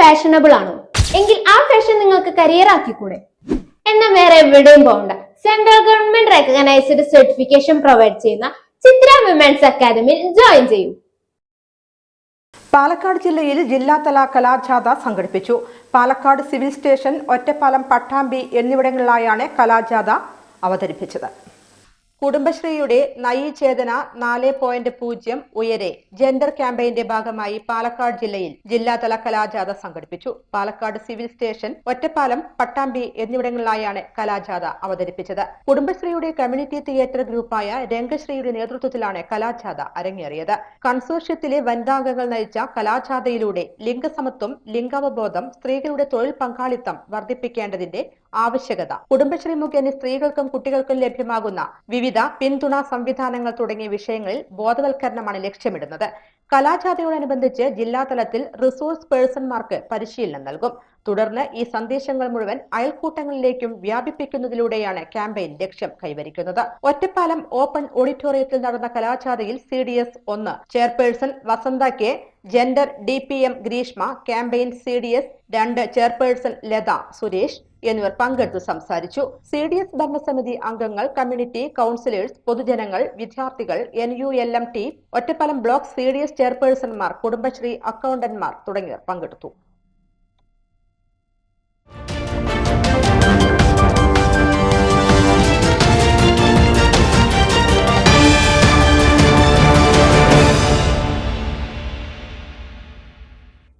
Fashionable ആണോ? എങ്കിൽ ആ ഫാഷൻ നിങ്ങൾക്ക് കരിയർ ആക്കിക്കൂടെ? എന്നാൽ വേറെ എവിടെയും പോകണ്ട. Central government recognised certification provide ചെയ്യുന്ന ചിത്ര വിമൻസ് അക്കാദമിയിൽ ജോയിൻ ചെയ്യൂ. പാലക്കാട് ജില്ലയിൽ ജില്ലാതല കലാജാഥ സംഘടിപ്പിച്ചു. പാലക്കാട് സിവിൽ സ്റ്റേഷൻ ഒറ്റപ്പാലം പട്ടാമ്പി എന്നിവിടങ്ങളിലായാണ് കലാജാഥ അവതരിപ്പിച്ചത്. കുടുംബശ്രീയുടെ നയി ചേതന നാല് പോയിന്റ് പൂജ്യം ഉയരെ ജെൻഡർ ക്യാമ്പയിന്റെ ഭാഗമായി പാലക്കാട് ജില്ലയിൽ ജില്ലാതല കലാജാഥ സംഘടിപ്പിച്ചു. പാലക്കാട് സിവിൽ സ്റ്റേഷൻ ഒറ്റപ്പാലം പട്ടാമ്പി എന്നിവിടങ്ങളിലായാണ് കലാജാഥ അവതരിപ്പിച്ചത്. കുടുംബശ്രീയുടെ കമ്മ്യൂണിറ്റി തിയേറ്റർ ഗ്രൂപ്പായ രംഗശ്രീയുടെ നേതൃത്വത്തിലാണ് കലാജാഥ അരങ്ങേറിയത്. കൺസോർഷ്യത്തിലെ വനിതാംഗങ്ങൾ നയിച്ച കലാജാഥയിലൂടെ ലിംഗസമത്വം ലിംഗാവബോധം സ്ത്രീകളുടെ തൊഴിൽ പങ്കാളിത്തം വർദ്ധിപ്പിക്കേണ്ടതിന്റെ ആവശ്യകത കുടുംബശ്രീ മുഖേന സ്ത്രീകൾക്കും കുട്ടികൾക്കും ലഭ്യമാകുന്ന വിവിധ പിന്തുണ സംവിധാനങ്ങൾ തുടങ്ങിയ വിഷയങ്ങളിൽ ബോധവൽക്കരണമാണ് ലക്ഷ്യമിടുന്നത്. കലാജാഥയോടനുബന്ധിച്ച് ജില്ലാതലത്തിൽ റിസോഴ്സ് പേഴ്സൺമാർക്ക് പരിശീലനം നൽകും. തുടർന്ന് ഈ സന്ദേശങ്ങൾ മുഴുവൻ അയൽക്കൂട്ടങ്ങളിലേക്കും വ്യാപിപ്പിക്കുന്നതിലൂടെയാണ് ക്യാമ്പയിൻ ലക്ഷ്യം കൈവരിക്കുന്നത്. ഒറ്റപ്പാലം ഓപ്പൺ ഓഡിറ്റോറിയത്തിൽ നടന്ന കലാജാഥയിൽ സി ഡി എസ് ഒന്ന് chairperson Vasantha K gender D P M Greeshma campaign C D S രണ്ട് ചെയർപേഴ്സൺ ലത സുരേഷ് എന്നിവർ പങ്കെടുത്തു സംസാരിച്ചു. സി ഡി എസ് ഭരണസമിതി അംഗങ്ങൾ കമ്മ്യൂണിറ്റി കൗൺസിലേഴ്സ് പൊതുജനങ്ങൾ വിദ്യാർത്ഥികൾ N U L M T Ottapalam block C D S ചെയർപേഴ്സൺമാർ Kudumbashree അക്കൗണ്ടന്റ്മാർ തുടങ്ങിയവർ പങ്കെടുത്തു.